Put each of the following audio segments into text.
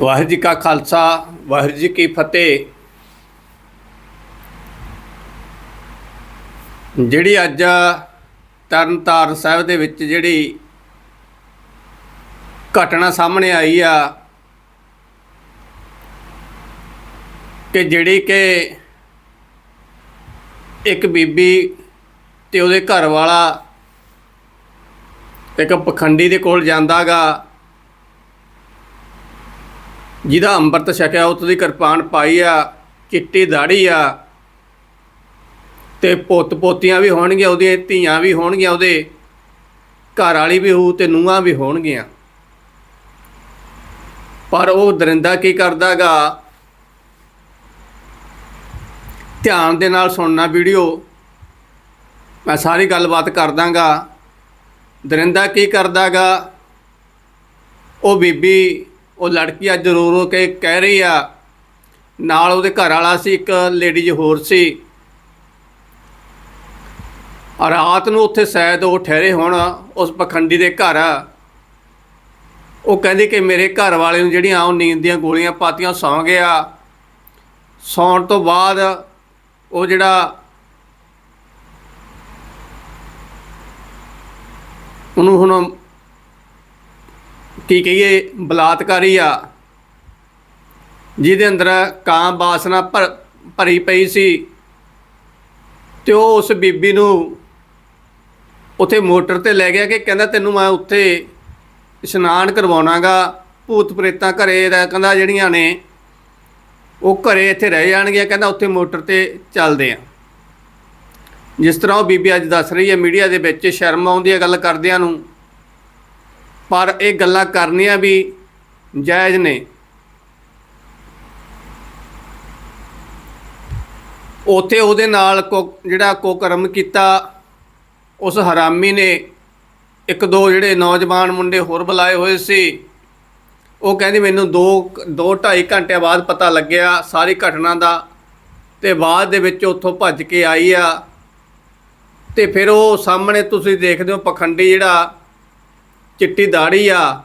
ਵਾਹਿਗੁਰੂ ਜੀ ਕਾ ਖਾਲਸਾ, ਵਾਹਿਗੁਰੂ ਜੀ ਕੀ ਫਤਿਹ। ਜਿਹੜੀ ਅੱਜ ਤਰਨਤਾਰਨ ਸਾਹਿਬ ਦੇ ਵਿੱਚ ਜਿਹੜੀ ਘਟਨਾ ਸਾਹਮਣੇ ਆਈ ਆ, ਕਿ ਜਿਹੜੀ ਕਿ ਇੱਕ ਬੀਬੀ ਤੇ ਉਹਦੇ ਘਰ ਵਾਲਾ ਇੱਕ ਪਖੰਡੀ ਦੇ ਕੋਲ ਜਾਂਦਾਗਾ ਜਿਹਦਾ ਅੰਮ੍ਰਿਤ ਛਕਿਆ, ਉਸ ਦੀ ਕਿਰਪਾਨ ਪਾਈ ਆ, ਚਿੱਟੀ ਦਾੜੀ ਆ। ਤੇ ਪੁੱਤ ਪੋਤੀਆਂ ਵੀ ਹੋਣਗੀਆਂ, ਉਹਦੀਆਂ ਧੀਆਂ ਵੀ ਹੋਣਗੀਆਂ, ਉਹਦੇ ਘਰ ਵਾਲੀ ਵੀ ਹੋਊ ਤੇ ਨੂੰਹਾਂ ਵੀ ਹੋਣਗੀਆਂ। ਪਰ ਉਹ ਦਰਿੰਦਾ ਕੀ ਕਰਦਾਗਾ? ਧਿਆਨ ਦੇ ਨਾਲ ਸੁਣਨਾ ਵੀਡੀਓ। ਮੈਂ ਸਾਰੀ ਗੱਲਬਾਤ ਕਰ ਦਾਂਗਾ ਦਰਿੰਦਾ ਕੀ ਕਰਦਾਗਾ? ਉਹ ਬੀਬੀ ਉਹ ਲੜਕੀ ਅੱਜ ਰੋ ਰੋ ਕੇ ਕਹਿ ਰਹੀ ਆ, ਨਾਲ ਉਹਦੇ ਘਰ ਵਾਲਾ ਸੀ, ਇੱਕ ਲੇਡੀਜ਼ ਹੋਰ ਸੀ। ਰਾਤ ਨੂੰ ਉੱਥੇ ਸ਼ਾਇਦ ਉਹ ਠਹਿਰੇ ਹੋਣ, ਉਸ ਪਖੰਡੀ ਦੇ ਘਰ। ਉਹ ਕਹਿੰਦੀ ਕਿ ਮੇਰੇ ਘਰ ਵਾਲੇ ਨੂੰ ਜਿਹੜੀਆਂ ਉਹ ਨੀਂਦ ਦੀਆਂ ਗੋਲੀਆਂ ਪਾਤੀਆਂ ਸੌਂ ਗਿਆ। ਸੌਣ ਤੋਂ ਬਾਅਦ ਉਹ ਜਿਹੜਾ ਉਹਨੂੰ ਹੁਣ ਕੀ ਕਹੀਏ, ਬਲਾਤਕਾਰੀ ਆ। ਜਿਹਦੇ ਅੰਦਰ ਕਾਂ ਬਾਸਨਾ ਭਰੀ ਪਈ ਸੀ। ਤੇ ਉਹ ਉਸ ਬੀਬੀ ਨੂੰ ਉੱਥੇ ਮੋਟਰ ਤੇ ਲੈ ਗਿਆ ਕਿ ਕਹਿੰਦਾ ਤੈਨੂੰ ਮੈਂ ਉੱਥੇ ਇਸ਼ਨਾਨ ਕਰਵਾਉਣਾਗਾ, ਭੂਤ ਪ੍ਰੇਤਾਂ ਘਰੇ ਦਾ ਕਹਿੰਦਾ ਜਿਹੜੀਆਂ ਨੇ, ਉਹ ਘਰੇ ਇੱਥੇ ਰਹਿ ਜਾਣਗੀਆਂ, ਕਹਿੰਦਾ ਉੱਥੇ ਮੋਟਰ ਤੇ ਚੱਲਦੇ ਆ। ਜਿਸ ਤਰ੍ਹਾਂ ਉਹ ਬੀਬੀ ਅੱਜ ਦੱਸ ਰਹੀ ਹੈ ਮੀਡੀਆ ਦੇ ਵਿੱਚ, ਸ਼ਰਮ ਆਉਂਦੀ ਹੈ ਗੱਲ ਕਰਦਿਆਂ ਨੂੰ। ਪਰ ਇਹ ਗੱਲਾਂ ਕਰਨੀਆਂ ਵੀ ਜਾਇਜ਼ ਨੇ। ਉਥੇ ਉਹਦੇ ਨਾਲ ਕੋ ਜਿਹੜਾ ਕੁਕਰਮ ਕੀਤਾ, ਉਸ ਹਰਾਮੀ ਨੇ ਇੱਕ ਦੋ ਜਿਹੜੇ ਨੌਜਵਾਨ ਮੁੰਡੇ ਹੋਰ ਬੁਲਾਏ ਹੋਏ ਸੀ। ਉਹ ਕਹਿੰਦੀ ਮੈਨੂੰ 2 2 2.5 ਘੰਟੇ ਬਾਅਦ ਪਤਾ ਲੱਗਿਆ ਸਾਰੀ ਘਟਨਾ ਦਾ ਤੇ ਬਾਅਦ ਦੇ ਵਿੱਚ ਉੱਥੋਂ ਭੱਜ ਕੇ ਆਈ ਆ। ਤੇ ਫਿਰ ਉਹ ਸਾਹਮਣੇ ਤੁਸੀਂ ਦੇਖਦੇ ਹੋ ਪਖੰਡੀ ਜਿਹੜਾ ਚਿੱਟੀ ਦਾੜੀ ਆ।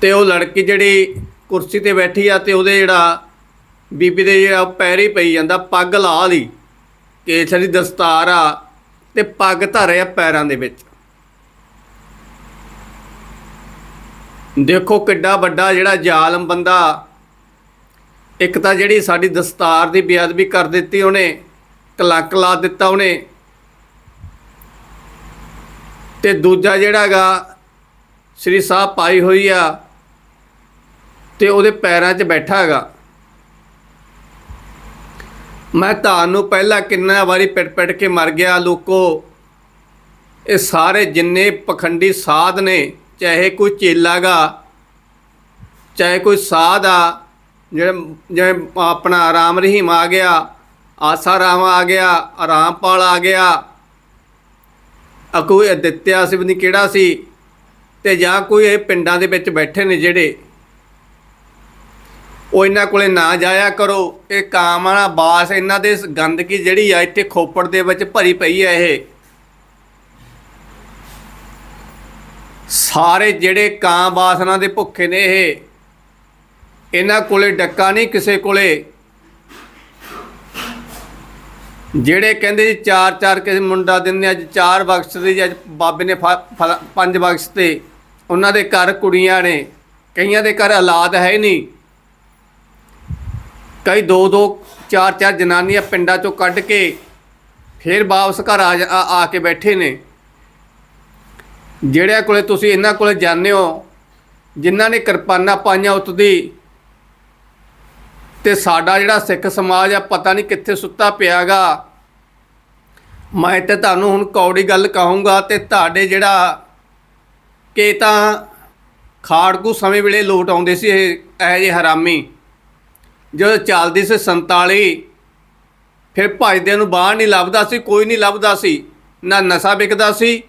ਤੇ ਉਹ ਲੜਕੀ ਜਿਹੜੀ ਕੁਰਸੀ ਤੇ ਬੈਠੀ ਆ ਤੇ ਉਹਦੇ ਜਿਹੜਾ ਬੀਬੀ ਦੇ ਜਿਹੜਾ ਪੈਰ ਹੀ ਪਈ ਜਾਂਦਾ, ਪੱਗ ਲਾ ਲਈ। ਕੇਸਰੀ ਦਸਤਾਰ ਆ ਤੇ ਪੱਗ ਧਰਿਆ ਪੈਰਾਂ ਦੇ ਵਿੱਚ। ਦੇਖੋ ਕਿੱਡਾ ਵੱਡਾ ਜਿਹੜਾ ਜ਼ਾਲਮ ਬੰਦਾ। ਇੱਕ ਤਾਂ ਜਿਹੜੀ ਸਾਡੀ ਦਸਤਾਰ ਦੀ ਬੇਅਦਬੀ ਕਰ ਦਿੱਤੀ ਉਹਨੇ, ਕਲੰਕ ਲਾ ਦਿੱਤਾ ਉਹਨੇ ਤੇ ਦੂਜਾ ਜਿਹੜਾਗਾ ਸ੍ਰੀ ਸਾਹਿਬ ਪਾਈ ਹੋਈ ਆ ਤੇ ਉਹਦੇ ਪੈਰਾਂ 'ਚ ਬੈਠਾ ਹੈਗਾ। ਮੈਂ ਤੁਹਾਨੂੰ ਪਹਿਲਾਂ ਕਿੰਨਾ ਵਾਰੀ ਪਿੱਟ ਪਿੱਟ ਕੇ ਮਰ ਗਿਆ, ਲੋਕੋ। ਇਹ ਸਾਰੇ ਜਿੰਨੇ ਪਖੰਡੀ ਸਾਧ ਨੇ, ਚਾਹੇ ਕੋਈ ਚੇਲਾਗਾ ਚਾਹੇ ਕੋਈ ਸਾਧ ਆ, ਜਿਹੜੇ ਜਿਵੇਂ ਆਪਣਾ ਰਾਮ ਰਹੀਮ ਆ ਗਿਆ, ਆਸਾ ਰਾਮ ਆ ਗਿਆ, ਰਾਮਪਾਲ ਆ ਗਿਆ ਆ ਕੋਈ ਅਦਿੱਤਿਆ ਸੀ ਨਹੀਂ, ਕਿਹੜਾ ਸੀ? ਤੇ ਜਾਂ ਕੋਈ ਇਹ ਪਿੰਡਾਂ ਦੇ ਵਿੱਚ ਬੈਠੇ ਨੇ ਜਿਹੜੇ? ਉਹ ਇਹਨਾਂ ਕੋਲੇ ਨਾ ਜਾਇਆ ਕਰੋ। ਇਹ ਕਾਮ ਵਾਲਾ ਬਾਸ ਇਹਨਾਂ ਦੇ ਗੰਦਗੀ ਜਿਹੜੀ ਆ ਇੱਥੇ ਖੋਪੜ ਦੇ ਵਿੱਚ ਭਰੀ ਪਈ ਹੈ ਇਹ। ਸਾਰੇ ਜਿਹੜੇ ਕਾਂ ਬਾਸਨਾ ਦੇ ਭੁੱਖੇ ਨੇ ਇਹ। ਇਹਨਾਂ ਕੋਲੇ ਡੱਕਾ ਨਹੀਂ ਕਿਸੇ ਕੋਲੇ। ਜਿਹੜੇ ਕਹਿੰਦੇ ਜੀ ਚਾਰ ਚਾਰ ਕਿਸੇ ਮੁੰਡਾ ਦਿੰਦੇ ਅੱਜ ਚਾਰ ਬਖਸ਼ ਦੇ ਜੀ ਅੱਜ ਬਾਬੇ ਨੇ ਫ- ਪੰਜ ਬਖਸ਼ ਤੇ, ਉਹਨਾਂ ਦੇ ਘਰ ਕੁੜੀਆਂ ਨੇ, ਕਈਆਂ ਦੇ ਘਰ ਔਲਾਦ ਹੈ ਹੀ ਨਹੀਂ। ਕਈ ਦੋ ਦੋ, ਚਾਰ ਚਾਰ ਜਨਾਨੀਆਂ ਪਿੰਡਾਂ ਚੋਂ ਕੱਢ ਕੇ ਫਿਰ ਵਾਪਸ ਘਰ ਆ ਜਾ- ਆ ਆ ਕੇ ਬੈਠੇ ਨੇ। ਜਿਹੜਿਆਂ ਕੋਲੇ ਤੁਸੀਂ ਇਹਨਾਂ ਕੋਲੇ ਜਾਂਦੇ ਹੋ, ਜਿਨ੍ਹਾਂ ਨੇ ਕਿਰਪਾਨਾਂ ਪਾਈਆਂ ਉਤਦੀ ਤੇ ਸਾਡਾ ਜਿਹੜਾ ਸਿੱਖ ਸਮਾਜ ਆ, ਪਤਾ ਨਹੀਂ ਕਿੱਥੇ ਸੁੱਤਾ ਪਿਆਗਾ। ਮੈਂ ਤੇ ਤੁਹਾਨੂੰ ਹੁਣ ਕੌੜੀ ਗੱਲ ਕਹੂੰਗਾ ਤੇ ਤੁਹਾਡੇ ਜਿਹੜਾ ਕਿ ਤਾਂ ਖਾੜਕੂ ਸਮੇਂ ਵੇਲੇ ਲੋਟ ਆਉਂਦੇ ਸੀ ਇਹ ਇਹ ਜਿਹੇ ਹਰਾਮੀ। ਜਦੋਂ ਚੱਲਦੀ ਸੀ 47 ਫਿਰ ਭਜਦਿਆਂ ਨੂੰ ਬਾਹਰ ਨਹੀਂ ਲੱਭਦਾ ਸੀ, ਕੋਈ ਨਹੀਂ ਲੱਭਦਾ ਸੀ। ਨਾ ਨਸ਼ਾ ਵਿਕਦਾ ਸੀ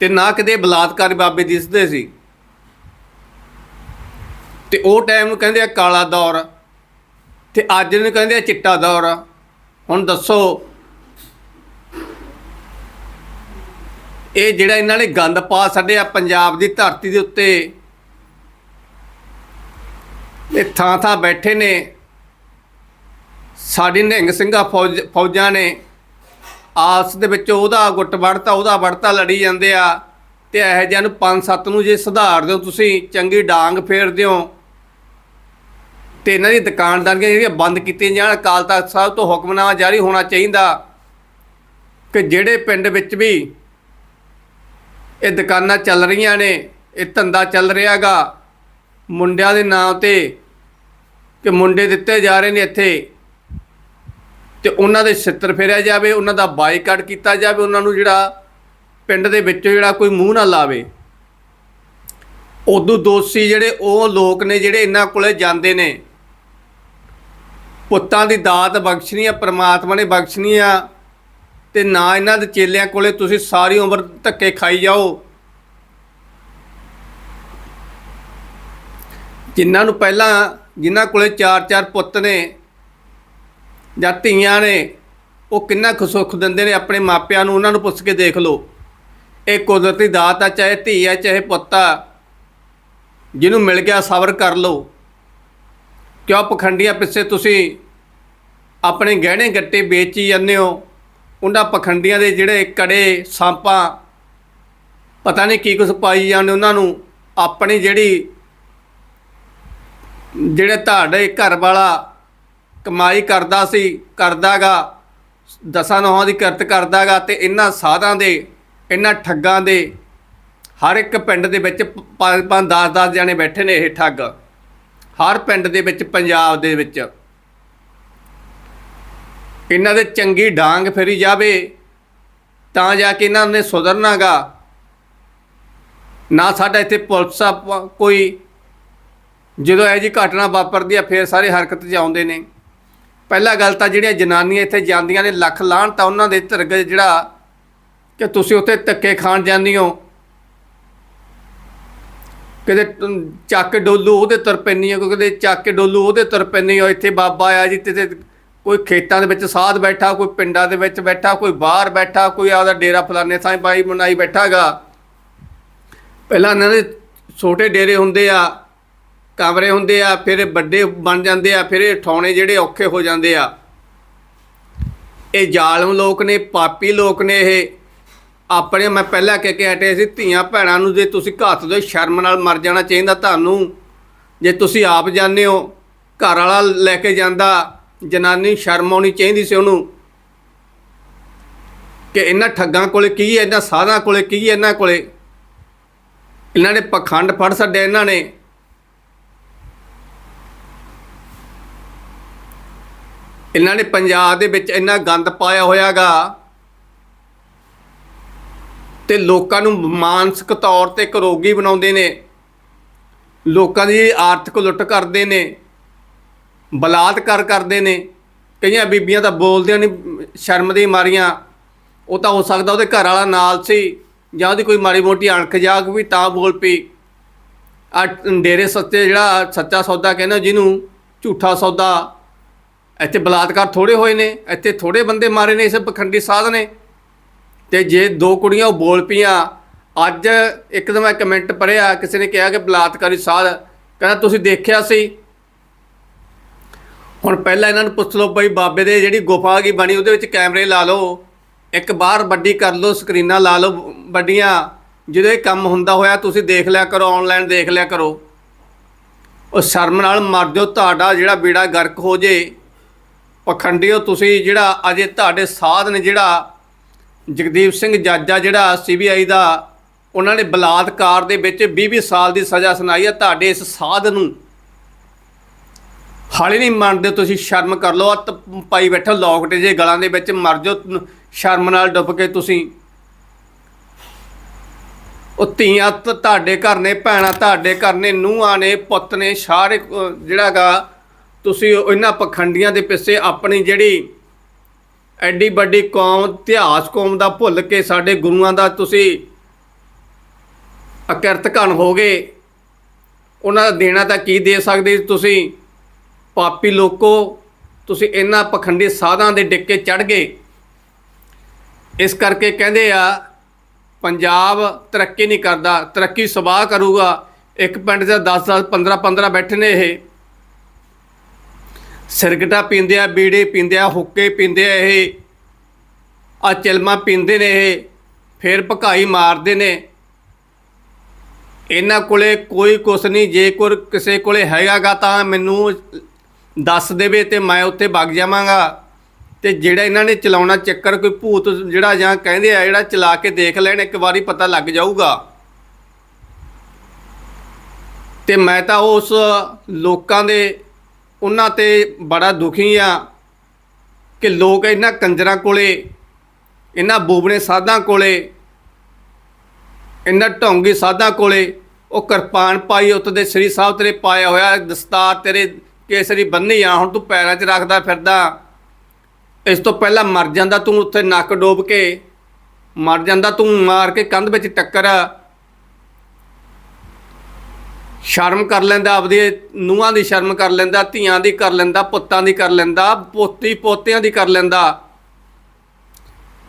ਤੇ ਨਾ ਕਿਤੇ ਬਲਾਤਕਾਰ ਬਾਬੇ ਦਿਸਦੇ ਸੀ। ਤੇ ਉਹ ਟਾਈਮ ਨੂੰ ਕਹਿੰਦੇ ਆ ਕਾਲਾ ਦੌਰ। ਤੇ ਅੱਜ ਨੂੰ ਕਹਿੰਦੇ ਚਿੱਟਾ ਦੌਰ। ਹੁਣ ਦੱਸੋ। ਇਹ ਜਿਹੜਾ ਇਹਨਾਂ ਨੇ ਗੰਦ ਪਾ ਛੱਡਿਆ ਪੰਜਾਬ ਦੀ ਧਰਤੀ ਦੇ ਉੱਤੇ। ਇਹ ਥਾਂ ਥਾਂ ਬੈਠੇ ਨੇ। ਸਾਡੀ ਨਿਹੰਗ ਸਿੰਘਾਂ ਫੌਜ ਫੌਜਾਂ ਨੇ। ਆਪਸ ਦੇ ਵਿੱਚ ਉਹਦਾ ਗੁੱਟ ਵੜਤਾ ਉਹਦਾ ਵੜਤਾ ਲੜੀ ਜਾਂਦੇ ਆ। ਤੇ ਇਹੋ ਜਿਹਾ ਨੂੰ ਪੰਜ ਸੱਤ ਨੂੰ ਜੇ ਸੁਧਾਰ ਦਿਓ ਤੁਸੀਂ, ਚੰਗੀ ਡਾਂਗ ਫੇਰ ਦਿਓ। ਤੇ ਇਹਨਾਂ ਦੀ ਦੁਕਾਨਦਾਰੀਆਂ ਜਿਹੜੀਆਂ ਬੰਦ ਕੀਤੀਆਂ ਜਾਣ, ਅਕਾਲ ਤਖਤ ਸਾਹਿਬ ਤੋਂ ਹੁਕਮਨਾਮਾ ਜਾਰੀ ਹੋਣਾ ਚਾਹੀਦਾ ਕਿ ਜਿਹੜੇ ਪਿੰਡ ਵਿੱਚ ਵੀ ਇਹ ਦੁਕਾਨਾਂ ਚੱਲ ਰਹੀਆਂ ਨੇ, ਇਹ ਧੰਦਾ ਚੱਲ ਰਿਹਾਗਾ, ਮੁੰਡਿਆਂ ਦੇ ਨਾਂ ਤੇ ਕਿ ਮੁੰਡੇ ਦਿੱਤੇ ਜਾ ਰਹੇ ਨੇ ਇੱਥੇ ਤੇ ਉਹਨਾਂ ਦੇ ਛਿੱਤਰ ਫੇਰਿਆ ਜਾਵੇ, ਉਹਨਾਂ ਦਾ ਬਾਈਕਾਟ ਕੀਤਾ ਜਾਵੇ, ਉਹਨਾਂ ਨੂੰ ਜਿਹੜਾ ਪਿੰਡ ਦੇ ਵਿੱਚੋਂ ਜਿਹੜਾ ਕੋਈ ਮੂੰਹ ਨਾ ਲਾਵੇ। ਉਦੋਂ ਦੋਸ਼ੀ ਜਿਹੜੇ ਉਹ ਲੋਕ ਨੇ ਜਿਹੜੇ ਇਹਨਾਂ ਕੋਲੇ ਜਾਂਦੇ ਨੇ। ਪੁੱਤਾਂ ਦੀ ਦਾਤ ਬਖਸ਼ਣੀ ਆ, ਪ੍ਰਮਾਤਮਾ ਨੇ ਬਖਸ਼ਣੀ ਆ। ਤੇ ਨਾ ਇਹਨਾਂ ਦੇ ਚੇਲਿਆਂ ਕੋਲੇ ਤੁਸੀਂ ਸਾਰੀ ਉਮਰ ਧੱਕੇ ਖਾਈ ਜਾਓ। ਜਿਨ੍ਹਾਂ ਨੂੰ ਪਹਿਲਾਂ, ਜਿਨ੍ਹਾਂ ਕੋਲੇ ਚਾਰ ਚਾਰ ਪੁੱਤ ਨੇ ਜਾਂ ਧੀਆਂ ਨੇ, ਉਹ ਕਿੰਨਾ ਕੁ ਸੁੱਖ ਦਿੰਦੇ ਨੇ ਆਪਣੇ ਮਾਪਿਆਂ ਨੂੰ, ਉਹਨਾਂ ਨੂੰ ਪੁੱਛ ਕੇ ਦੇਖ ਲਓ। ਇਹ ਕੁਦਰਤੀ ਦਾਤ ਆ, ਚਾਹੇ ਧੀ ਆ, ਚਾਹੇ ਪੁੱਤ ਆ, ਜਿਹਨੂੰ ਮਿਲ ਗਿਆ ਸਬਰ ਕਰ ਲਓ। ਕਿਉਂ ਪਖੰਡੀਆਂ ਪਿੱਛੇ ਤੁਸੀਂ ਆਪਣੇ ਗਹਿਣੇ ਗੱਟੇ ਵੇਚੀ ਜਾਂਦੇ ਹੋ? ਉਹਨਾਂ ਪਖੰਡੀਆਂ ਦੇ ਜਿਹੜੇ ਕੜੇ, ਸਾਂਪਾਂ, ਪਤਾ ਨਹੀਂ ਕੀ ਕੁਝ ਪਾਈ ਜਾਂਦੇ ਉਹਨਾਂ ਨੂੰ। ਆਪਣੀ ਜਿਹੜੀ, ਜਿਹੜੇ ਤੁਹਾਡੇ ਘਰ ਵਾਲਾ ਕਮਾਈ ਕਰਦਾ ਸੀ, ਕਰਦਾਗਾ, ਦਸਾਂ ਨੌਹਾਂ ਦੀ ਕਿਰਤ ਕਰਦਾਗਾ ਤੇ ਇਹਨਾਂ ਸਾਧਾਂ ਦੇ, ਇਹਨਾਂ ਠੱਗਾਂ ਦੇ, ਹਰ ਇੱਕ ਪਿੰਡ ਦੇ ਵਿੱਚ ਪੰਜ ਪੰਜ 10 10 ਜਣੇ ਬੈਠੇ ਨੇ ਇਹ ਠੱਗ। ਹਰ ਪਿੰਡ ਦੇ ਵਿੱਚ, ਪੰਜਾਬ ਦੇ ਵਿੱਚ। ਇਹਨਾਂ ਦੇ ਚੰਗੀ ਡਾਂਗ ਫੇਰੀ ਜਾਵੇ, ਤਾਂ ਜਾ ਕੇ ਇਹਨਾਂ ਨੇ ਸੁਧਰਨਾਗਾ। ਨਾ ਸਾਡਾ ਇੱਥੇ ਪੁਲਿਸ ਆ ਕੋਈ। ਜਦੋਂ ਇਹ ਜੀ ਘਟਨਾ ਵਾਪਰਦੀ ਆ, ਫੇਰ ਸਾਰੇ ਹਰਕਤ 'ਚ ਆਉਂਦੇ ਨੇ। ਪਹਿਲਾ ਗੱਲ ਤਾਂ ਜਿਹੜੀਆਂ ਜਨਾਨੀਆਂ ਇੱਥੇ ਜਾਂਦੀਆਂ ਨੇ, ਲੱਖ ਲਾਹਣ ਤਾਂ ਉਹਨਾਂ ਦੇ ਧਰਗ ਜਿਹੜਾ ਕਿ ਤੁਸੀਂ ਉੱਥੇ ਧੱਕੇ ਖਾਣ ਜਾਂਦੀ ਹੋ। ਕਿਤੇ ਚੱਕ ਕੇ ਡੋਲੂ ਉਹਦੇ ਤੁਰ ਪੈਂਦੀ ਹੋ ਕਦੇ ਚੱਕ ਕੇ ਡੋਲੂ ਉਹਦੇ ਤੁਰ ਪੈਂਦੀ ਆ, ਇੱਥੇ ਬਾਬਾ ਆ ਜੀ, ਤੇ ਕੋਈ ਖੇਤਾਂ ਦੇ ਵਿੱਚ ਸਾਧ ਬੈਠਾ, ਕੋਈ ਪਿੰਡਾਂ ਦੇ ਵਿੱਚ ਬੈਠਾ, ਕੋਈ ਬਾਹਰ ਬੈਠਾ, ਕੋਈ ਆਪਦਾ ਡੇਰਾ ਫਲਾਣੇ ਥਾਂ ਬਾਈ ਬਣਾਈ ਬੈਠਾਗਾ। ਪਹਿਲਾਂ ਇਹਨਾਂ ਦੇ ਛੋਟੇ ਡੇਰੇ ਹੁੰਦੇ ਆ, ਕਮਰੇ ਹੁੰਦੇ ਆ, ਫਿਰ ਵੱਡੇ ਬਣ ਜਾਂਦੇ ਆ, ਫਿਰ ਇਹ ਠਾਉਣੇ ਜਿਹੜੇ ਔਖੇ ਹੋ ਜਾਂਦੇ ਆ। ਇਹ ਜ਼ਾਲਮ ਲੋਕ ਨੇ, ਪਾਪੀ ਲੋਕ ਨੇ ਇਹ। ਆਪਣੇ ਮੈਂ ਪਹਿਲਾਂ ਕਹਿ ਕੇ ਹਟੇ ਸੀ, ਧੀਆਂ ਭੈਣਾਂ ਨੂੰ ਜੇ ਤੁਸੀਂ ਘਾਤ ਦੋ ਸ਼ਰਮ ਨਾਲ ਮਰ ਜਾਣਾ ਚਾਹੀਦਾ ਤੁਹਾਨੂੰ, ਜੇ ਤੁਸੀਂ ਆਪ ਜਾਂਦੇ ਹੋ, ਘਰ ਵਾਲਾ ਲੈ ਕੇ ਜਾਂਦਾ, ਜਨਾਨੀ ਸ਼ਰਮ ਆਉਣੀ ਚਾਹੀਦੀ ਸੀ ਉਹਨੂੰ। ਕਿ ਇਹਨਾਂ ਠੱਗਾਂ ਕੋਲੇ ਕੀ ਹੈ, ਇਹਨਾਂ ਸਾਧਾਂ ਕੋਲੇ ਕੀ ਹੈ, ਇਹਨਾਂ ਕੋਲੇ? ਇਹਨਾਂ ਨੇ ਪਖੰਡ ਫੜ ਛੱਡਿਆ ਇਹਨਾਂ ਨੇ। ਇਹਨਾਂ ਨੇ ਪੰਜਾਬ ਦੇ ਵਿੱਚ ਇੰਨਾ ਗੰਦ ਪਾਇਆ ਹੋਇਆਗਾ। ਤੇ ਲੋਕਾਂ ਨੂੰ ਮਾਨਸਿਕ ਤੌਰ ਤੇ ਇੱਕ ਰੋਗੀ ਬਣਾਉਂਦੇ ਨੇ। ਲੋਕਾਂ ਦੀ ਆਰਥਿਕ ਲੁੱਟ ਕਰਦੇ ਨੇ। ਬਲਾਤਕਾਰ ਕਰਦੇ ਨੇ। ਕਈਆਂ ਬੀਬੀਆਂ ਤਾਂ ਬੋਲਦੀਆਂ ਨਹੀਂ ਸ਼ਰਮ ਦੀ ਮਾਰੀਆਂ। ਉਹ ਤਾਂ ਹੋ ਸਕਦਾ ਉਹਦੇ ਘਰ ਵਾਲਾ ਨਾਲ ਸੀ, ਜਾਂ ਉਹਦੀ ਕੋਈ ਮਾੜੀ ਮੋਟੀ ਅਣਖ ਜਾਗ ਵੀ ਤਾਂ ਬੋਲ ਪਈ। ਆ ਡੇਰੇ ਸੱਚੇ ਜਿਹੜਾ ਸੱਚਾ ਸੌਦਾ ਕਹਿੰਦਾ ਜਿਹਨੂੰ ਝੂਠਾ ਸੌਦਾ। ਇੱਥੇ ਬਲਾਤਕਾਰ ਥੋੜੇ ਹੋਏ ਨੇ, ਇੱਥੇ ਥੋੜੇ ਬੰਦੇ ਮਾਰੇ ਨੇ ਇਸ ਪਖੰਡੀ ਸਾਧ ਨੇ। ਤੇ ਜੇ ਦੋ ਕੁੜੀਆਂ ਉਹ ਬੋਲ ਪਈਆਂ, ਅੱਜ ਇੱਕਦਮ ਮੈਂ ਕਮੈਂਟ ਪੜਿਆ ਕਿਸੇ ਨੇ ਕਿਹਾ ਕਿ ਬਲਾਤਕਾਰੀ ਸਾਧ, ਕਹਿੰਦਾ ਤੁਸੀਂ ਦੇਖਿਆ ਸੀ? ਹੁਣ ਪਹਿਲਾਂ ਇਹਨਾਂ ਨੂੰ ਪੁੱਛ ਲਓ ਬਈ ਬਾਬੇ ਦੇ ਜਿਹੜੀ ਗੁਫਾ ਕੀ ਬਣੀ, ਉਹਦੇ ਵਿੱਚ ਕੈਮਰੇ ਲਾ ਲਓ, ਇੱਕ ਬਾਹਰ ਵੱਡੀ ਕਰ ਲਓ, ਸਕਰੀਨਾਂ ਲਾ ਲਓ ਵੱਡੀਆਂ, ਜਦੋਂ ਇਹ ਕੰਮ ਹੁੰਦਾ ਹੋਇਆ ਤੁਸੀਂ ਦੇਖ ਲਿਆ ਕਰੋ ਆਨਲਾਈਨ ਦੇਖ ਲਿਆ ਕਰੋ। ਉਹ ਸ਼ਰਮ ਨਾਲ ਮਰ ਜਾਓ, ਤੁਹਾਡਾ ਜਿਹੜਾ ਬੇੜਾ ਗਰਕ ਹੋ ਜੇ, ਪਖੰਡਿਓ ਤੁਸੀਂ ਜਿਹੜਾ ਅਜੇ ਤੁਹਾਡੇ ਸਾਧ ਨੇ ਜਿਹੜਾ ਜਗਦੀਪ ਸਿੰਘ ਜਾਜਾ ਜਿਹੜਾ ਸੀਬੀਆਈ ਦਾ ਉਹਨਾਂ ਨੇ ਬਲਾਤਕਾਰ ਦੇ ਵਿੱਚ 20-20 ਸਾਲ ਦੀ ਸਜ਼ਾ ਸੁਣਾਈ ਹੈ ਤੁਹਾਡੇ ਇਸ ਸਾਧ ਨੂੰ ਹਾਲੇ ਨਹੀਂ ਮੰਨਦੇ ਤੁਸੀਂ ਸ਼ਰਮ ਕਰ ਲਓ। ਅੱਤ ਪਾਈ ਬੈਠੋ ਲੋਕਟੇ ਜੇ ਗਲਾਂ ਦੇ ਵਿੱਚ ਮਰ ਜਾਓ ਸ਼ਰਮ ਨਾਲ ਡੁੱਬ ਕੇ ਤੁਸੀਂ। ਉਹ ਧੀਆਂ ਤੁਹਾਡੇ ਘਰ ਨੇ ਭੈਣਾਂ ਤੁਹਾਡੇ ਘਰ ਨੇ ਨੂਹਾਂ ਨੇ ਪੁੱਤ ਨੇ ਸਾਰੇ ਅਹ, ਜਿਹੜਾਗਾ ਤੁਸੀਂ ਇਹਨਾਂ ਪਖੰਡੀਆਂ ਦੇ ਪਿੱਛੇ ਆਪਣੀ ਜਿਹੜੀ ਐਡੀ ਵੱਡੀ ਕੌਮ, ਇਤਿਹਾਸ ਕੌਮ ਦਾ ਭੁੱਲ ਕੇ ਸਾਡੇ ਗੁਰੂਆਂ ਦਾ ਤੁਸੀਂ ਅਕਿਰਤ ਘਣ ਹੋ ਗਏ ਉਹਨਾਂ ਦਾ ਦੇਣਾ ਤਾਂ ਕੀ ਦੇ ਸਕਦੇ ਤੁਸੀਂ? ਪਾਪੀ ਲੋਕੋ, ਤੁਸੀਂ ਇਹਨਾਂ ਪਖੰਡੀ ਸਾਧਾਂ ਦੇ ਡਿੱਕੇ ਚੜ ਗਏ। ਇਸ ਕਰਕੇ ਕਹਿੰਦੇ ਆ, ਪੰਜਾਬ ਤਰੱਕੀ ਨਹੀਂ ਕਰਦਾ, ਤਰੱਕੀ ਸਵਾਹ ਕਰੂਗਾ। ਇੱਕ ਪਿੰਡ 'ਚ 10 10 15 15 ਬੈਠੇ ਨੇ ਇਹ। ਸਿਰਗਟਾ ਪੀਂਦੇ ਆ, ਬੀੜੇ ਪੀਂਦੇ ਆ, ਹੁੱਕੇ ਪੀਂਦੇ ਆ ਇਹ। ਆ ਚਲਮਾ ਪੀਂਦੇ ਨੇ ਇਹ, ਫਿਰ ਭਕਾਈ ਮਾਰਦੇ ਨੇ। ਇਹਨਾਂ ਕੋਲੇ ਕੋਈ ਕੁਛ ਨਹੀਂ, ਜੇ ਕੋਈ ਕਿਸੇ ਕੋਲੇ ਹੈਗਾਗਾ ਤਾਂ ਮੈਨੂੰ ਦੱਸ ਦੇਵੇ ਤੇ ਮੈਂ ਉੱਥੇ ਵਗ ਜਾਵਾਂਗਾ। ਤੇ ਜਿਹੜਾ ਇਹਨਾਂ ਨੇ ਚਲਾਉਣਾ ਚੱਕਰ, ਕੋਈ ਭੂਤ ਜਿਹੜਾ ਜਾਂ ਕਹਿੰਦੇ ਆ, ਜਿਹੜਾ ਚਲਾ ਕੇ ਦੇਖ ਲੈਣ, ਇੱਕ ਵਾਰੀ ਪਤਾ ਲੱਗ ਜਾਊਗਾ। ਤੇ ਮੈਂ ਤਾਂ ਉਸ ਲੋਕਾਂ ਦੇ ਉਹਨਾਂ ਤੇ ਬੜਾ ਦੁਖੀ ਆ ਕਿ ਲੋਕ ਇਹਨਾਂ ਕੰਜਰਾਂ ਕੋਲੇ, ਇਹਨਾਂ ਬੋਬਣੇ ਸਾਧਾਂ ਕੋਲੇ, ਇਹਨਾਂ ਢੋਂਗੀ ਸਾਧਾਂ ਕੋਲੇ ਉਹ ਕਿਰਪਾਨ ਪਾਈ ਉੱਤ ਦੇ ਸ੍ਰੀ ਸਾਹਿਬ ਤੇਰੇ ਪਾਇਆ ਹੋਇਆ ਦਸਤਾਰ ਤੇਰੇ ਕੇਸਰੀ ਬੰਨੀ ਆ, ਹੁਣ ਤੂੰ ਪੈਰਾਂ 'ਚ ਰੱਖਦਾ ਫਿਰਦਾ। ਇਸ ਤੋਂ ਪਹਿਲਾਂ ਮਰ ਜਾਂਦਾ ਤੂੰ ਉੱਥੇ ਨੱਕ ਡੋਬ ਕੇ, ਮਰ ਜਾਂਦਾ ਤੂੰ ਮਾਰ ਕੇ ਕੰਧ ਵਿੱਚ ਟੱਕਰ। ਸ਼ਰਮ ਕਰ ਲੈਂਦਾ, ਆਪਦੀ ਨੂੰਹਾਂ ਦੀ ਸ਼ਰਮ ਕਰ ਲੈਂਦਾ, ਧੀਆਂ ਦੀ ਕਰ ਲੈਂਦਾ, ਪੁੱਤਾਂ ਦੀ ਕਰ ਲੈਂਦਾ, ਪੋਤੀ ਪੋਤਿਆਂ ਦੀ ਕਰ ਲੈਂਦਾ।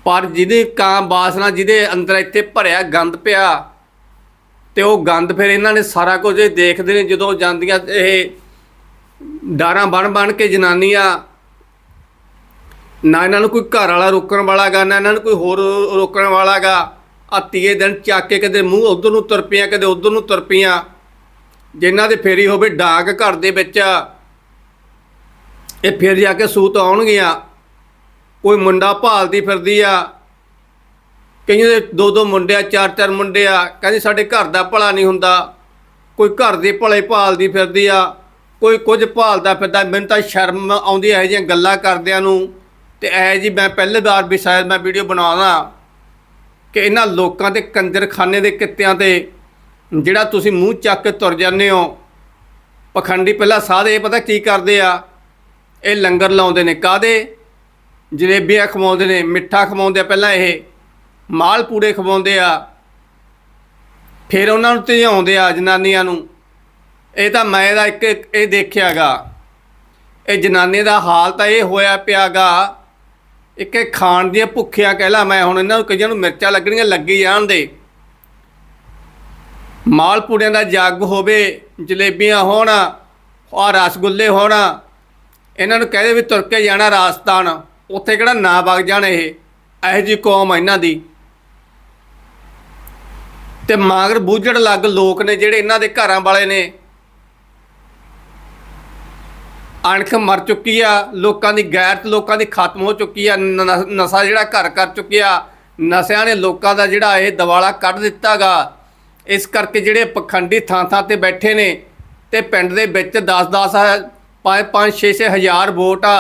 ਪਰ ਜਿਹਦੀ ਕਾਂ ਬਾਸਨਾ ਜਿਹਦੇ ਅੰਦਰ ਇੱਥੇ ਭਰਿਆ ਗੰਦ ਪਿਆ, ਤੇ ਉਹ ਗੰਦ ਫਿਰ ਇਹਨਾਂ ਨੇ ਸਾਰਾ ਕੁਝ ਇਹ ਦੇਖਦੇ ਨੇ, ਜਦੋਂ ਜਾਂਦੀਆਂ ਇਹ ਡਾਰਾਂ ਬਣ ਬਣ ਕੇ ਜਨਾਨੀਆਂ, ਨਾ ਇਹਨਾਂ ਨੂੰ ਕੋਈ ਘਰ ਵਾਲਾ ਰੋਕਣ ਵਾਲਾ ਗਾ ਨਾ ਇਹਨਾਂ ਨੂੰ ਕੋਈ ਹੋਰ ਰੋਕਣ ਵਾਲਾ ਗਾ ਆ ਤੀਏ ਦਿਨ ਚੱਕ ਕੇ ਕਦੇ ਮੂੰਹ ਉਧਰ ਨੂੰ ਤੁਰ ਪਈਆਂ, ਕਦੇ ਉਧਰ ਨੂੰ ਤੁਰ ਪਈਆਂ। ਜਿਨ੍ਹਾਂ ਦੇ ਫੇਰੀ ਹੋਵੇ ਡਾਕ ਘਰ ਦੇ ਵਿੱਚ ਇਹ ਫਿਰ ਜਾ ਕੇ ਸੂਤ ਆਉਣਗੀਆਂ। ਕੋਈ ਮੁੰਡਾ ਭਾਲਦੀ ਫਿਰਦੀ ਆ, ਕਈਆਂ ਦੇ ਦੋ ਦੋ ਮੁੰਡੇ ਆ, ਚਾਰ ਚਾਰ ਮੁੰਡੇ ਆ, ਕਹਿੰਦੇ ਸਾਡੇ ਘਰ ਦਾ ਭਲਾ ਨਹੀਂ ਹੁੰਦਾ। ਕੋਈ ਘਰ ਦੇ ਭਲੇ ਭਾਲਦੀ ਫਿਰਦੀ ਆ, ਕੋਈ ਕੁਝ ਭਾਲਦਾ ਫਿਰਦਾ। ਮੈਨੂੰ ਤਾਂ ਸ਼ਰਮ ਆਉਂਦੀ ਹੈ ਜਿਹੀਆਂ ਗੱਲਾਂ ਕਰਦਿਆਂ ਨੂੰ। ਤੇ ਐ ਜੀ ਮੈਂ ਪਹਿਲੇ ਵਾਰ ਵੀ ਸ਼ਾਇਦ ਮੈਂ ਵੀਡੀਓ ਬਣਾਉਣਾ ਕਿ ਇਹਨਾਂ ਲੋਕਾਂ ਦੇ ਕੰਜਰਖਾਨੇ ਦੇ ਕਿੱਤਿਆਂ ਤੇ ਜਿਹੜਾ ਤੁਸੀਂ ਮੂੰਹ ਚੱਕ ਕੇ ਤੁਰ ਜਾਂਦੇ ਹੋ, ਪਖੰਡੀ ਪਹਿਲਾਂ ਸਾਧ ਇਹ ਪਤਾ ਕੀ ਕਰਦੇ ਆ? ਇਹ ਲੰਗਰ ਲਾਉਂਦੇ ਨੇ। ਕਾਦੇ ਜਲੇਬੀਆਂ ਖਵਾਉਂਦੇ ਨੇ, ਮਿੱਠਾ ਖਵਾਉਂਦੇ ਆ ਪਹਿਲਾਂ ਇਹ, ਮਾਲ ਪੂੜੇ ਖਵਾਉਂਦੇ ਆ। ਫਿਰ ਉਹਨਾਂ ਨੂੰ ਧਿਆਉਂਦੇ ਆ ਜਨਾਨੀਆਂ ਨੂੰ। ਇਹ ਤਾਂ ਮੈਂ ਦਾ ਇੱਕ ਇੱਕ ਇਹ ਦੇਖਿਆਗਾ ਇਹ ਜਨਾਨੀ ਦਾ ਹਾਲ ਤਾਂ ਇਹ ਹੋਇਆ ਪਿਆਗਾ ਇੱਕ ਖਾਣ ਦੀਆਂ ਭੁੱਖੀਆਂ ਕਹਿ ਲਾ ਮੈਂ ਹੁਣ ਇਹਨਾਂ ਨੂੰ ਕਈਆਂ ਨੂੰ ਮਿਰਚਾਂ ਲੱਗਣੀਆਂ, ਲੱਗੀ ਜਾਣ ਦੇ। ਮਾਲ ਪੂੜਿਆਂ ਦਾ ਜੱਗ ਹੋਵੇ, ਜਲੇਬੀਆਂ ਹੋਣ ਔਰ ਰਸਗੁੱਲੇ ਹੋਣ, ਇਹਨਾਂ ਨੂੰ ਕਹਦੇ ਵੀ ਤੁਰ ਕੇ ਜਾਣਾ ਰਾਜਸਥਾਨ, ਉੱਥੇ ਕਿਹੜਾ ਨਾ ਵਗ ਜਾਣ ਇਹ, ਇਹੋ ਜੀ ਕੌਮ ਆ ਇਹਨਾਂ ਦੀ। ਤੇ ਮਾਗਰ ਬੂਝੜ ਲੱਗ ਲੋਕ ਨੇ ਜਿਹੜੇ ਇਹਨਾਂ ਦੇ ਘਰਾਂ ਵਾਲੇ ਨੇ। ਅਣਖ ਮਰ ਚੁੱਕੀ ਆ, ਲੋਕਾਂ ਦੀ ਗੈਰਤ ਲੋਕਾਂ ਦੀ ਖਤਮ ਹੋ ਚੁੱਕੀ ਆ, ਨ- ਨਸ਼ਾ ਜਿਹੜਾ ਘਰ ਕਰ ਚੁੱਕਿਆ, ਨਸ਼ਿਆਂ ਨੇ ਲੋਕਾਂ ਦਾ ਜਿਹੜਾ ਇਹ ਦਿਵਾਲਾ ਕੱਢ ਦਿੱਤਾਗਾ। ਇਸ ਕਰਕੇ ਜਿਹੜੇ ਪਖੰਡੀ ਥਾਂ ਥਾਂ ਤੇ ਬੈਠੇ ਨੇ ਤੇ ਪਿੰਡ ਦੇ ਵਿੱਚ 10 10 5 5 6 6 ਹਜ਼ਾਰ ਵੋਟ ਆ।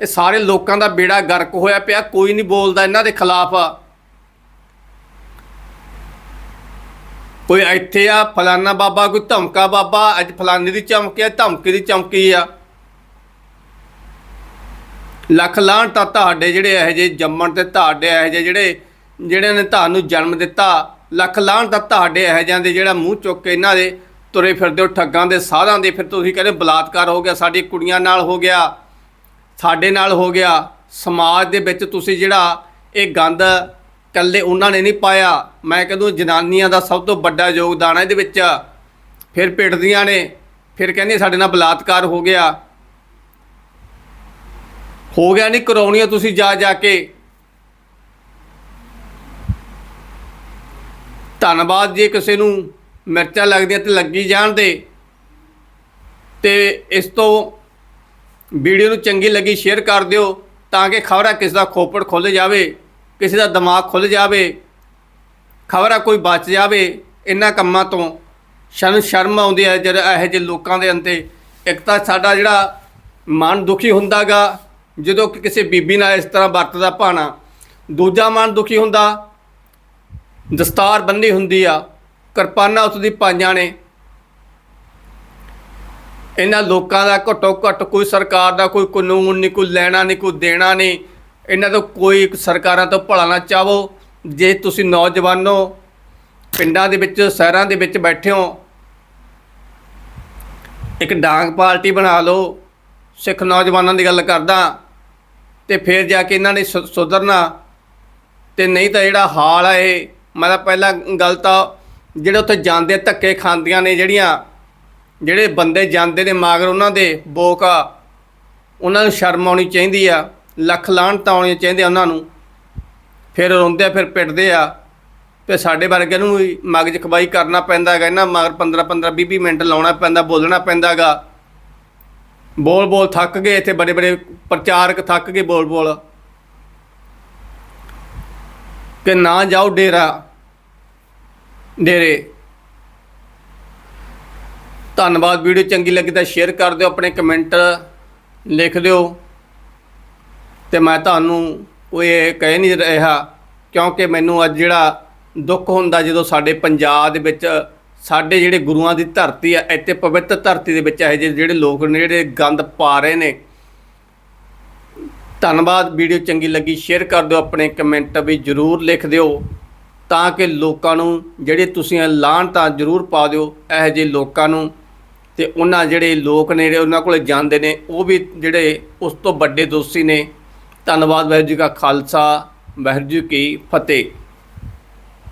ਇਹ ਸਾਰੇ ਲੋਕਾਂ ਦਾ ਬੇੜਾ ਗਰਕ ਹੋਇਆ ਪਿਆ, ਕੋਈ ਨਹੀਂ ਬੋਲਦਾ ਇਹਨਾਂ ਦੇ ਖਿਲਾਫ। ਕੋਈ ਇੱਥੇ ਆ, ਫਲਾਨਾ ਬਾਬਾ, ਕੋਈ ਧਮਕਾ ਬਾਬਾ, ਅੱਜ ਫਲਾਨੇ ਦੀ ਚਮਕੀ ਆ, ਧਮਕੀ ਦੀ ਚਮਕੀ ਆ। ਲੱਖ ਲਾਹਣ ਤਾਂ ਤੁਹਾਡੇ ਜਿਹੜੇ ਇਹੋ ਜਿਹੇ ਜੰਮਣ ਤੇ ਤੁਹਾਡੇ ਇਹੋ ਜਿਹੇ ਜਿਹੜੇ ਜਿਹੜੇ ਨੇ ਤੁਹਾਨੂੰ ਜਨਮ ਦਿੱਤਾ। ਲੱਖ ਲਾਹਣ ਦਾ ਤੁਹਾਡੇ ਇਹੋ ਜਿਹਾਂ ਦੇ ਜਿਹੜਾ ਮੂੰਹ ਚੁੱਕ ਕੇ ਇਹਨਾਂ ਦੇ ਤੁਰੇ ਫਿਰਦੇ ਹੋ, ਠੱਗਾਂ ਦੇ ਸਾਧਾਂ ਦੇ, ਫਿਰ ਤੁਸੀਂ ਕਹਿੰਦੇ ਬਲਾਤਕਾਰ ਹੋ ਗਿਆ, ਸਾਡੀ ਕੁੜੀਆਂ ਨਾਲ ਹੋ ਗਿਆ, ਸਾਡੇ ਨਾਲ ਹੋ ਗਿਆ, ਸਮਾਜ ਦੇ ਵਿੱਚ ਤੁਸੀਂ ਜਿਹੜਾ ਇਹ ਗੰਦ ਕੱਲੇ ਉਹਨਾਂ ਨੇ ਨਹੀਂ ਪਾਇਆ। ਮੈਂ ਕਹਿੰਦਾ ਜਨਾਨੀਆਂ ਦਾ ਸਭ ਤੋਂ ਵੱਡਾ ਯੋਗਦਾਨ ਹੈ ਇਹਦੇ ਵਿੱਚ। ਫਿਰ ਪਿੱਟਦੀਆਂ ਨੇ, ਫਿਰ ਕਹਿੰਦੇ ਸਾਡੇ ਨਾਲ ਬਲਾਤਕਾਰ ਹੋ ਗਿਆ। ਹੋ ਗਿਆ ਨਹੀਂ ਕਰਾਉਣੀਆਂ ਤੁਸੀਂ ਜਾ ਜਾ ਕੇ। ਧੰਨਵਾਦ ਜੇ ਕਿਸੇ ਨੂੰ ਮਿਰਚਾਂ ਲੱਗਦੀਆਂ ਤੇ ਲੱਗੀ ਜਾਣ ਦੇ ਤੇ ਇਸ ਤੋਂ ਵੀਡੀਓ ਨੂੰ ਚੰਗੀ ਲੱਗੀ ਸ਼ੇਅਰ ਕਰ ਦਿਓ ਤਾਂ ਕਿ ਖਬਰਾਂ ਕਿਸੇ ਦਾ ਖੋਪੜ ਖੁੱਲ ਜਾਵੇ, ਕਿਸੇ ਦਾ ਦਿਮਾਗ ਖੁੱਲ ਜਾਵੇ, ਖਬਰਾਂ ਕੋਈ ਬਚ ਜਾਵੇ। ਇਹਨਾਂ ਕੰਮਾਂ ਤੋਂ ਸਾਨੂੰ ਸ਼ਰਮ ਆਉਂਦੀ ਹੈ ਜਦ ਇਹੋ ਜਿਹੇ ਲੋਕਾਂ ਦੇ ਅੰਤੇ ਇੱਕ ਤਾਂ ਸਾਡਾ ਜਿਹੜਾ ਮਨ ਦੁਖੀ ਹੁੰਦਾਗਾ, ਜਦੋਂ ਕਿ ਕਿਸੇ ਬੀਬੀ ਨਾਲ ਇਸ ਤਰ੍ਹਾਂ ਵਰਤਦਾ ਭਾਣਾ। ਦੂਜਾ ਮਨ ਦੁਖੀ ਹੁੰਦਾ ਦਸਤਾਰ ਬੰਨੀ ਹੁੰਦੀ ਆ, ਕਿਰਪਾਨਾਂ ਉਸ ਦੀ ਪਾਈਆਂ ਨੇ। ਇਹਨਾਂ ਲੋਕਾਂ ਦਾ ਘੱਟੋ ਘੱਟ ਕੋਈ ਸਰਕਾਰ ਦਾ ਕੋਈ ਕਾਨੂੰਨ ਨਹੀਂ, ਕੋਈ ਲੈਣਾ ਨਹੀਂ, ਕੋਈ ਦੇਣਾ ਨਹੀਂ। ਇਹਨਾਂ ਤੋਂ ਕੋਈ ਸਰਕਾਰਾਂ ਤੋਂ ਭਲਾ ਨਾ ਚਾਹੋ। ਜੇ ਤੁਸੀਂ ਨੌਜਵਾਨੋ ਪਿੰਡਾਂ ਦੇ ਵਿੱਚ, ਸ਼ਹਿਰਾਂ ਦੇ ਵਿੱਚ ਬੈਠੇ ਹੋ, ਇੱਕ ਡਾਂਗ ਪਾਰਟੀ ਬਣਾ ਲਓ, ਸਿੱਖ ਨੌਜਵਾਨਾਂ ਦੀ ਗੱਲ ਕਰਦਾ, ਤੇ ਫਿਰ ਜਾ ਕੇ ਇਹਨਾਂ ਨੇ ਸੁਧਰਨਾ ਤੇ ਨਹੀਂ ਤਾਂ ਜਿਹੜਾ ਹਾਲ ਆ ਇਹ ਮੈਂ ਤਾਂ ਪਹਿਲਾਂ ਗੱਲ ਤਾਂ ਜਿਹੜੇ ਉੱਥੇ ਜਾਂਦੇ ਧੱਕੇ ਖਾਂਦੀਆਂ ਨੇ ਜਿਹੜੀਆਂ, ਜਿਹੜੇ ਬੰਦੇ ਜਾਂਦੇ ਨੇ ਮਾਗਰ ਉਹਨਾਂ ਦੇ ਬੋਕਾ ਉਹਨਾਂ ਨੂੰ ਸ਼ਰਮ ਆਉਣੀ ਚਾਹੀਦੀ ਆ, ਲੱਖ ਲਾਹਣਤਾਂ ਆਉਣੀ ਚਾਹੀਦੀਆਂ ਉਹਨਾਂ ਨੂੰ। ਫਿਰ ਰੋਂਦੇ ਆ, ਫਿਰ ਪਿੱਟਦੇ ਆ। ਤੇ ਸਾਡੇ ਵਰਗਿਆਂ ਨੂੰ ਵੀ ਮਗਜ ਖਵਾਈ ਕਰਨਾ ਪੈਂਦਾ ਹੈਗਾ, ਇਹਨਾਂ ਮਗਰ 15 15 20 20 ਮਿੰਟ ਲਾਉਣਾ ਪੈਂਦਾ, ਬੋਲਣਾ ਪੈਂਦਾ ਹੈਗਾ। ਬੋਲ ਬੋਲ ਥੱਕ ਗਏ, ਇੱਥੇ ਬੜੇ ਬੜੇ ਪ੍ਰਚਾਰਕ ਥੱਕ ਗਏ ਬੋਲ ਬੋਲ। ਕਿ ਨਾ ਜਾਓ ਡੇਰਾ। ਡੇਰੇ। ਧੰਨਵਾਦ, ਵੀਡੀਓ ਚੰਗੀ ਲੱਗੀ ਤਾਂ ਸ਼ੇਅਰ ਕਰ ਦਿਓ, ਆਪਣੇ ਕਮੈਂਟ ਲਿਖ ਦਿਓ। ਤੇ ਮੈਂ ਤੁਹਾਨੂੰ ਕੋਈ ਕਹਿ ਨਹੀਂ ਰਿਹਾ, ਕਿਉਂਕਿ ਮੈਨੂੰ ਅੱਜ ਜਿਹੜਾ ਦੁੱਖ ਹੁੰਦਾ ਜਦੋਂ ਸਾਡੇ ਪੰਜਾਬ ਦੇ ਵਿੱਚ ਸਾਡੇ ਜਿਹੜੇ ਗੁਰੂਆਂ ਦੀ ਧਰਤੀ ਆ, ਇੱਥੇ ਪਵਿੱਤਰ ਧਰਤੀ ਦੇ ਵਿੱਚ ਇਹੋ ਜਿਹੇ ਜਿਹੜੇ ਲੋਕ ਨੇ, ਜਿਹੜੇ ਗੰਦ ਪਾ ਰਹੇ ਨੇ। ਧੰਨਵਾਦ, ਵੀਡੀਓ ਚੰਗੀ ਲੱਗੀ ਸ਼ੇਅਰ ਕਰ ਦਿਓ, ਆਪਣੇ ਕਮੈਂਟ ਵੀ ਜਰੂਰ ਲਿਖ ਦਿਓ। ਤਾਂ ਕਿ ਲੋਕਾਂ ਨੂੰ ਜਿਹੜੇ ਤੁਸੀਂ ਇਹ ਲਾਹਣਤਾਂ ਜਰੂਰ ਪਾ ਦਿਓ ਇਹੋ ਜਿਹੇ ਲੋਕਾਂ ਨੂੰ। ਤੇ ਉਹਨਾਂ ਜਿਹੜੇ ਲੋਕ ਨੇ ਜਿਹੜੇ ਉਹਨਾਂ ਕੋਲੇ ਜਾਂਦੇ ਨੇ, ਉਹ ਵੀ ਜਿਹੜੇ ਉਸ ਤੋਂ ਵੱਡੇ ਦੋਸ਼ੀ ਨੇ। ਧੰਨਵਾਦ ਵਾਹਿਗੁਰੂ ਜੀ ਕਾ ਖਾਲਸਾ, ਵਾਹਿਗੁਰੂ ਜੀ ਕੀ ਫਤਿਹ।